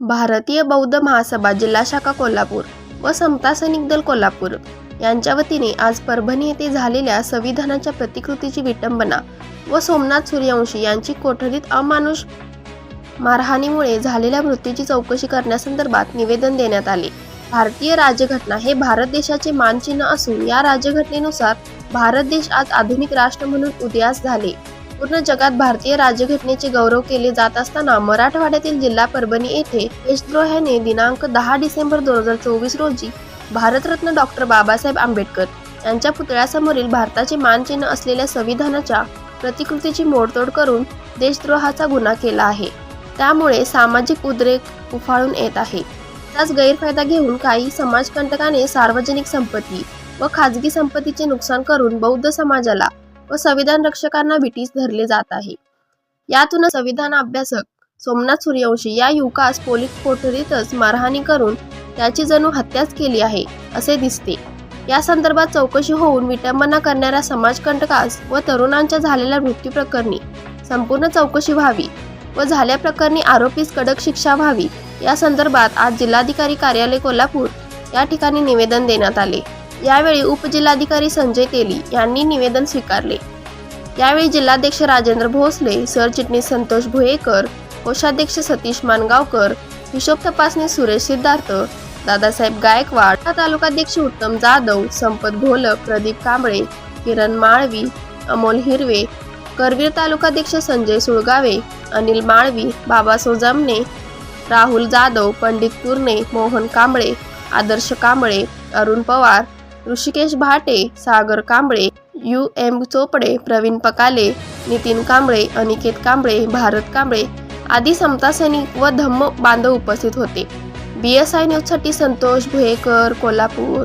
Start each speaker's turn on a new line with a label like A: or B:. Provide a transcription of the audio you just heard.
A: भारतीय बौद्ध महासभा जिल्हा शाखा कोल्हापूर व समता सैनिक दल कोल्हापूर यांच्या वतीने आज परभणी येथे झालेल्या संविधानाच्या प्रतिकृतीची विटंबना व सोमनाथ सूर्यवंशी यांची कोठडीत अमानुष मारहाणीमुळे झालेल्या मृत्यूची चौकशी करण्यासंदर्भात निवेदन देण्यात आले. भारतीय राज्यघटना हे भारत देशाचे मानचिन्ह असून या राज्यघटनेनुसार भारत देश आज आधुनिक राष्ट्र म्हणून उदयास झाले. पूर्ण जगात भारतीय राज्यघटनेचे गौरव केले जात असताना मराठवाड्यातील जिल्हा परभणी येथे देशद्रोहाने दिनांक दहा डिसेंबर दोन हजार चोवीस रोजी भारतरत्न डॉक्टर बाबासाहेब आंबेडकर यांच्या पुतळ्यासमोरील भारताचे मानचिन्ह असलेल्या संविधानाच्या प्रतिकृतीची मोडतोड करून देशद्रोहाचा गुन्हा केला आहे. त्यामुळे सामाजिक उद्रेक उफाळून येत आहे. त्याच गैरफायदा घेऊन काही समाजकंटकाने सार्वजनिक संपत्ती व खाजगी संपत्तीचे नुकसान करून बौद्ध समाजाला व संविधान रक्षकांना विटीस धरले जात आहे. यातूनच संविधान अभ्यासक सोमनाथ सूर्यवंशी या युवकास पोलीस कोठडीतच मारहाणी करून त्याची जणू हत्याच केली आहे असे दिसते. या संदर्भात चौकशी होऊन विटंबना करणाऱ्या समाजकंटकास व तरुणांच्या झालेल्या मृत्यू प्रकरणी संपूर्ण चौकशी व्हावी व झाल्या प्रकरणी आरोपीस कडक शिक्षा व्हावी या संदर्भात आज जिल्हाधिकारी कार्यालय कोल्हापूर या ठिकाणी निवेदन देण्यात आले. यावेळी उपजिल्हाधिकारी संजय तेली यांनी निवेदन स्वीकारले. यावेळी जिल्हाध्यक्ष राजेंद्र भोसले सरचिटणीस संतोष भुयेकर कोषाध्यक्ष सतीश मानगावकर हिशोब तपासणी सुरेश सिद्धार्थ दादासाहेब गायकवाड तालुकाध्यक्ष उत्तम जाधव संपत घोलक प्रदीप कांबळे किरण माळवी अमोल हिरवे करवीर तालुकाध्यक्ष संजय सुळगावे अनिल माळवी बाबा सोजमने राहुल जाधव पंडित कुर्णे मोहन कांबळे आदर्श कांबळे अरुण पवार ऋषिकेश भाटे सागर कांबळे यू एम चोपडे प्रवीण पकाले नितीन कांबळे अनिकेत कांबळे भारत कांबळे आदी समता सैनिक व धम्म बांधव उपस्थित होते. बी एस आय न्यूजसाठी संतोष भुयेकर कोल्हापूर.